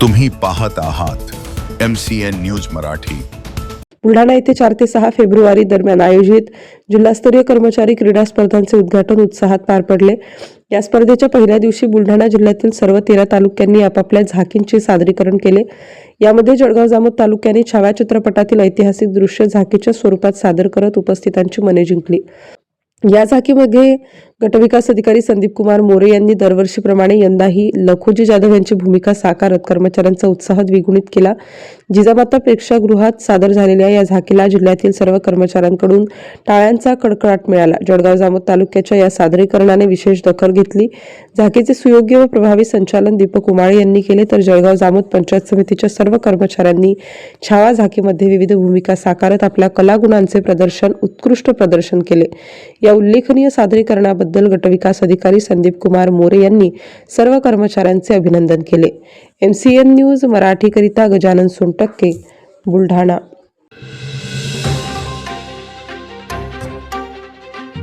तुम्ही पाहत आहात M C N news Marathi. Buldhana येथे चार ते सहा फेब्रुवारी दरम्यान आयोजित जिल्हास्तरीय कर्मचारी क्रीडा स्पर्धांचे उद्घाटन उत्साहात पार पडले. या स्पर्धेच्या पहिल्या दिवशी बुलढाणा जिल्ह्यातील सर्व तेरा तालुक्यांनी आपापल्या झाकींचे सादरीकरण केले. यामध्ये जळगाव जामोद तालुक्याने छायाचित्रपटातील ऐतिहासिक दृश्य झाकीच्या स्वरूपात सादर करत उपस्थितांची मने जिंकली. या झाकीमध्ये गटविकास अधिकारी संदीप कुमार मोरे यांनी दरवर्षीप्रमाणे यंदाही लखोजी जाधव यांची भूमिका साकारत कर्मचाऱ्यांचा उत्साह द्विगुणित केला. जिजामाता प्रेक्षागृहात सादर झालेल्या या झाकीला जिल्ह्यातील सर्व कर्मचाऱ्यांकडून टाळ्यांचा कडकडाट मिळाला. जळगाव जामोद तालुक्याच्या या सादरीकरणाने विशेष दखल घेतली. झाकीचे सुयोग्य व प्रभावी संचालन दीपक उमाळे यांनी केले तर जळगाव जामोद पंचायत समितीच्या सर्व कर्मचाऱ्यांनी छावा झाकीमध्ये विविध भूमिका साकारत आपल्या कलागुणांचे प्रदर्शन उत्कृष्ट प्रदर्शन केले. या उल्लेखनीय सादरीकरणाबद्दल गटविकास अधिकारी संदीप कुमार मोरे यांनी सर्व कर्मचाऱ्यांचे अभिनंदन केले. एम सी एन न्यूज मराठीकरिता गजानन सोनटक्के बुलढाणा.